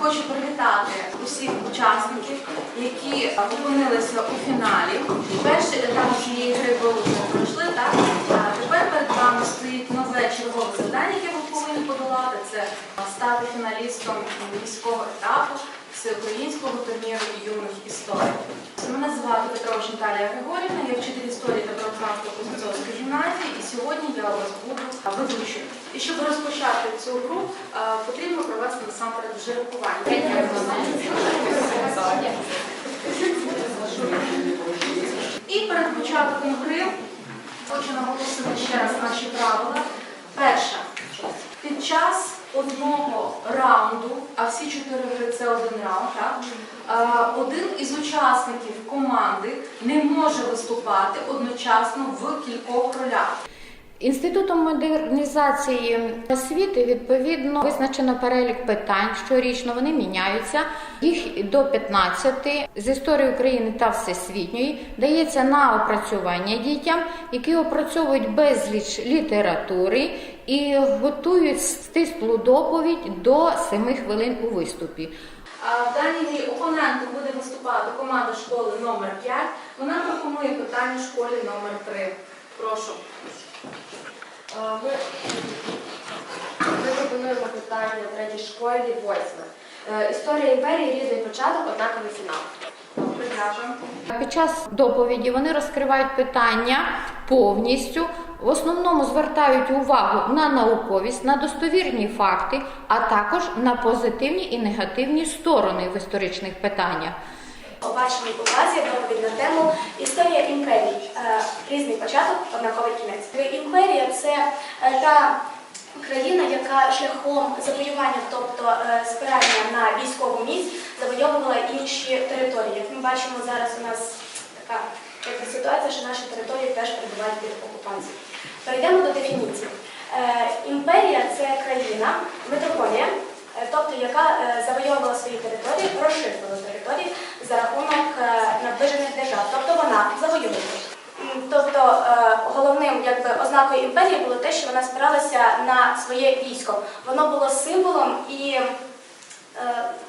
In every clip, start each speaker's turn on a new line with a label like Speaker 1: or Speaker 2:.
Speaker 1: хочу привітати усіх учасників, які опинилися у фіналі. Перший етап цієї гри ви вже пройшли, так? А тепер перед вами стоїть нове чергове завдання, яке ви повинні подолати. Це стати фіналістом міського етапу всеукраїнського турніру юних історій. Звати Петрович Наталія Григорівна, я вчитель історії та правознавства Кузнецовської гімназії, і сьогодні я вас буду ведучою. І щоб розпочати цю гру, потрібно провести насамперед жеребкування. І перед початком гри хочу наголосити ще раз наші правила. Перше, під час одного раунду, а всі чотири гри це один раунд, так? е, один із учасників команди не може виступати одночасно в кількох ролях.
Speaker 2: Інститутом модернізації освіти відповідно визначено перелік питань. Щорічно вони міняються. Їх до 15 з історії України та всесвітньої дається на опрацювання дітям, які опрацьовують безліч літератури і готують стислу доповідь до 7 хвилин у виступі.
Speaker 1: А В даній грі опонентом буде виступати команда школи номер 5 Вона пропонує питання школі номер 3 Прошу.
Speaker 3: Ми, ми пропонуємо питання третій школі восьме. Е, Історія імперії, різний початок, однаковий фінал.
Speaker 1: Дякую.
Speaker 2: Під час доповіді вони розкривають питання повністю. В основному звертають увагу на науковість, на достовірні факти, а також на позитивні і негативні сторони в історичних питаннях.
Speaker 4: Побаченій увазі доповідь на тему Історія імперій. Е, Різний початок, однаковий кінець. Імперія це е, та країна, яка шляхом завоювання, тобто е, спирання на військову міць, завойовувала інші території. Як ми бачимо, зараз у нас така якби, ситуація, що наші території теж перебувають під окупацією. Перейдемо до дефініції. Е, Імперія це країна, метрополія, Е, тобто яка завойовувала свої території, розширювала території за рахунок наближених держав. Тобто вона завоювала. Тобто е, головним якби, ознакою імперії було те, що вона спиралася на своє військо. Воно було символом і е,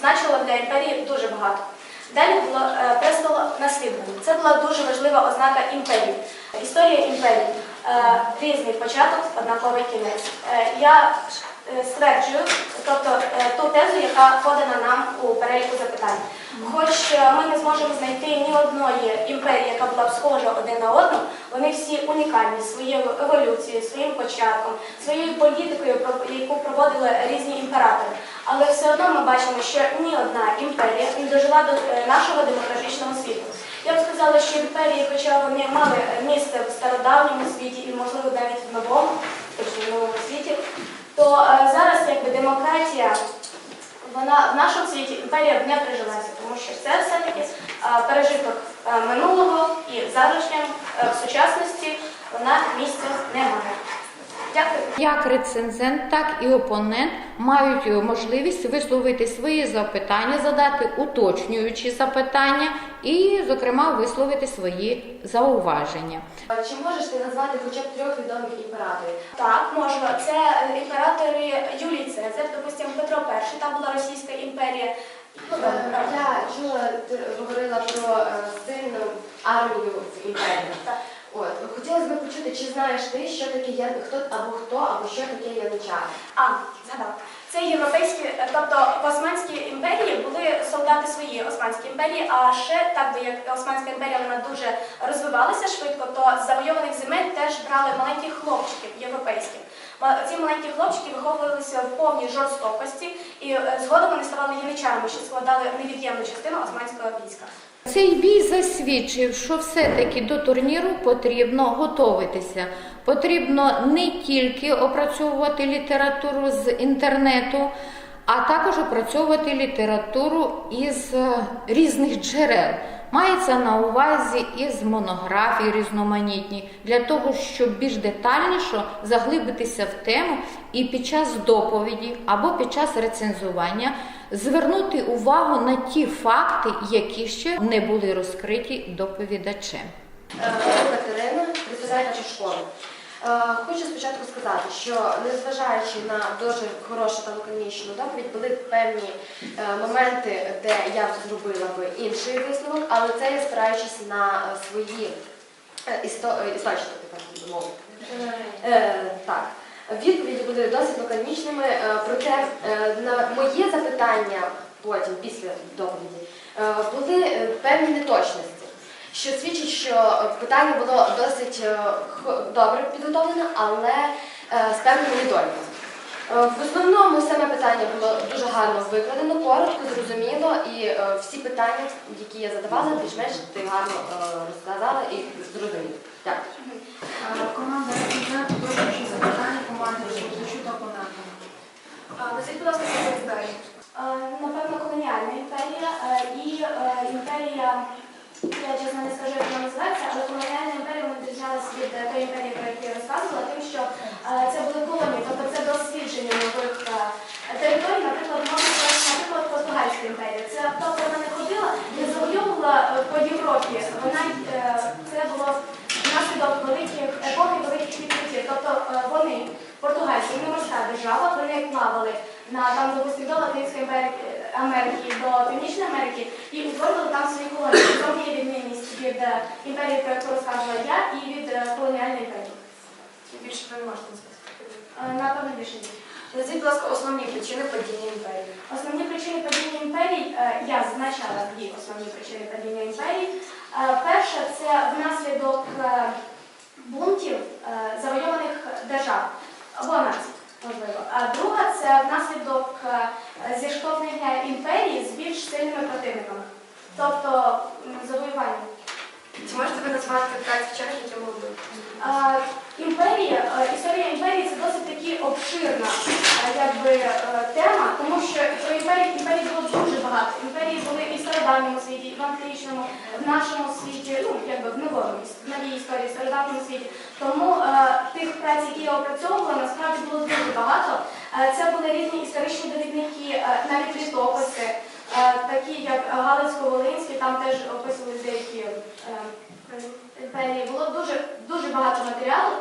Speaker 4: значило для імперії дуже багато. Далі було е, престолонаслідування. Це була дуже важлива ознака імперії. Історія імперії. Різний початок, однаковий кінець. Я стверджую, тобто ту тезу, яка подана нам у переліку запитань. Хоч е, ми не зможемо знайти ні одної імперії, яка була б схожа один на одну, вони всі унікальні своєю еволюцією, своїм початком, своєю політикою, яку проводили різні імператори. Але все одно ми бачимо, що ні одна імперія не дожила до е, нашого демократичного світу. Я б сказала, що імперії, хоча вони мали місце в стародавньому світі і, можливо, навіть в новому, точно в новому світі, то е, зараз якби демократія, вона в нашому світі імперія не прижилася, тому що це все-таки пережиток минулого і е, в сучасності вона місця не має. Дякую.
Speaker 2: Як рецензент, так і опонент мають е, можливість висловити свої запитання, задати уточнюючі запитання і, зокрема, висловити свої зауваження.
Speaker 3: Чи можеш ти назвати хоча б трьох відомих імператорів?
Speaker 4: Так, можна. Це е, імператори Юлій Цезар, допустимо, Петро І, там була Російська імперія. Ну,
Speaker 3: Е, Я чула, ти говорила про сильну армію в імперії. Почути, чи знаєш ти, що таке я хто або хто, або що таке яничари.
Speaker 4: А, згадав. Це європейські, е, тобто в Османській імперії були солдати свої Османської імперії, а ще так би як Османська імперія вона дуже розвивалася швидко, то з завойованих земель теж брали маленьких хлопчиків європейських. Ці маленькі хлопчики виховувалися в повній жорстокості і е, згодом вони ставали яничарами, що складали невід'ємну частину османського війська.
Speaker 2: Цей бій засвідчив, що все-таки до турніру потрібно готуватися. Потрібно не тільки опрацьовувати літературу з інтернету, а також опрацьовувати літературу із е, різних джерел. Мається на увазі із монографій різноманітні для того, щоб більш детальніше заглибитися в тему і під час доповіді або під час рецензування звернути увагу на ті факти, які ще не були розкриті доповідачем.
Speaker 3: Е, Катерина, представляючи школу. Е, Хочу спочатку сказати, що незважаючи на дуже хорошу та лаконічну доповідь, були певні е, моменти, де я зробила би інший висновок, але це я спираючись на е, свої істо- істочники, так так. Відповіді були досить лаконічними, проте на моє запитання потім, після доповіді, були певні неточності, що свідчить, що питання було досить е, добре підготовлене, але е, з певними недоліками. Е, В основному саме питання було дуже гарно викладено, коротко, зрозуміло, і всі питання, які я задавала, більш-менш ти гарно розказала і зрозуміла. Дякую.
Speaker 1: Команда РФЗ продовжує запитання команди Шевчука опонента.
Speaker 4: Назвіть, будь ласка, свої імперії. Напевно, колоніальна імперія е, і е, імперія, я чесно не скажу, як вона називається, але колоніальна імперія вона відрізнялася від е, тої імперії, про яку я розказувала, тим, що е, це були колонії, тобто це дослідження нових е, територій, наприклад, можна сказати, наприклад, Португальська імперія. Це тобто вона не ходила, не завойовувала е, по Європі. Вона е, це було внаслідок великих епохи великих відкриттів. Тобто е, вони, португальці, вони морська держава, вони плавали на там, допустим, до Латинської Америки, до Північної Америки і утворили там свої колонії. В цьому є відмінність від е, імперії, про яку розказувала я, і від колоніальної імперії.
Speaker 3: Більше ви не можете сказати.
Speaker 4: Напевно, більше ні.
Speaker 3: Назвіть, будь ласка, основні причини падіння імперії.
Speaker 4: Основні причини падіння імперій, е, я зазначала дві основні причини падіння імперій. Е, Перша це внаслідок е, бунтів е, завойованих держав або націй, можливо. А друга це внаслідок е, зіштовхнення імперії з більш сильними противниками, тобто м, завоювання.
Speaker 3: Чи можете ви назвати п'ять вчених, які могли?
Speaker 4: Е, Імперія, е, історія імперії це досить таки обширна е, якби, е, тема, тому що про імперії, імперій було дуже багато. Імперії були і в стародавньому світі, і в античному, в нашому світі, ну якби в новому в новій історії, в стародавньому світі. Тому е, тих праць, які я опрацьовувала, насправді було дуже багато. Е, це були різні історичні довідники, е, навіть літописи, е, такі як Галицько-Волинський, там теж описували деякі. е, імперії було дуже дуже багато матеріалу.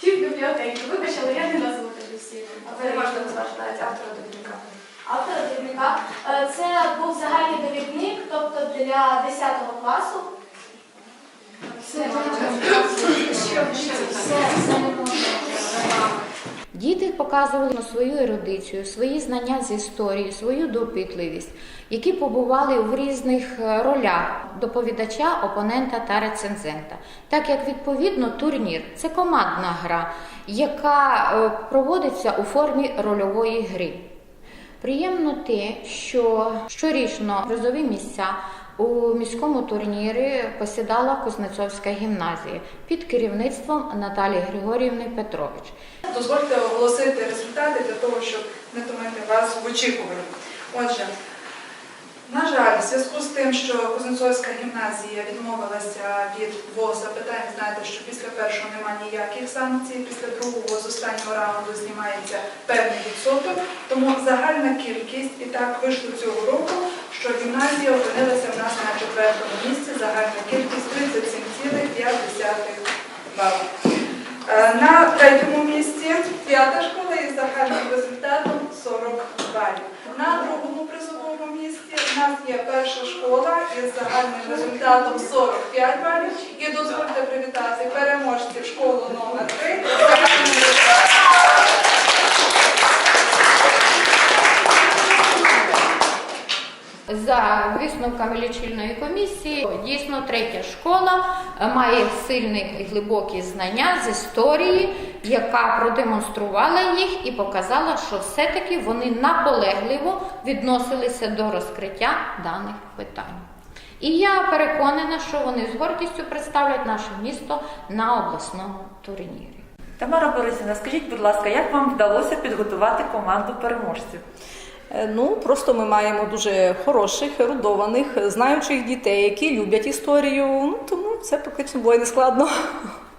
Speaker 4: Пів бібліотеки. Вибачте, але я не назву тоді.
Speaker 3: Ви можете назвати навіть автора довідника.
Speaker 4: Автор довідника. Е, Це був загальний довідник, тобто для 10 класу.
Speaker 1: Все, все не можна.
Speaker 2: Діти показували свою ерудицію, свої знання з історії, свою допитливість, які побували в різних е, ролях доповідача, опонента та рецензента. Так як відповідно турнір це командна гра, яка е, проводиться у формі рольової гри. Приємно те, що щорічно призові місця у міському турнірі посідала Кузнецовська гімназія під керівництвом Наталії Григорівни Петрович.
Speaker 5: Дозвольте оголосити результати для того, щоб не томити вас в очікуванні. Отже, на жаль, в зв'язку з тим, що Кузнецовська гімназія відмовилася від двох запитань, знаєте, що після першого немає ніяких санкцій, після другого з останнього раунду знімається певний відсоток, тому загальна кількість і так вийшло цього року, що гімназія опинилася в нас на четвертому місці, загальна кількість 37,5 балів. Е, На третьому місці п'ята школа із загальним результатом 40 балів. На другому призовому місці в нас є перша школа із загальним результатом 45 балів. І дозвольте привітати переможців школу номер 3 загальним результатом.
Speaker 2: За висновками лічильної комісії, дійсно третя школа е, має сильні і глибокі знання з історії, яка продемонструвала їх і показала, що все-таки вони наполегливо відносилися до розкриття даних питань. І я переконана, що вони з гордістю представлять наше місто на обласному турнірі.
Speaker 6: Тамара Борисівна, скажіть, будь ласка, як вам вдалося підготувати команду переможців?
Speaker 7: Е, Ну, просто ми маємо дуже хороших, ерудованих, знаючих дітей, які люблять історію. Ну, тому це практично було було не складно.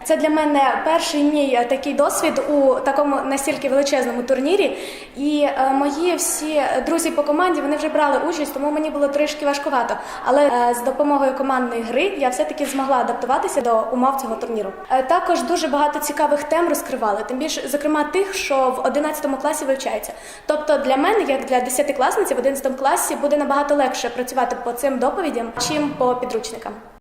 Speaker 4: Це для мене перший мій такий досвід у такому настільки величезному турнірі. І е, мої всі друзі по команді вони вже брали участь, тому мені було трішки важкувато. Але е, з допомогою командної гри я все-таки змогла адаптуватися до умов цього турніру. Е, також дуже багато цікавих тем розкривали, тим більше, зокрема, тих, що в 11 класі вивчається. Тобто для мене, як для 10-класниці, в 11 класі буде набагато легше працювати по цим доповідям, чим по підручникам.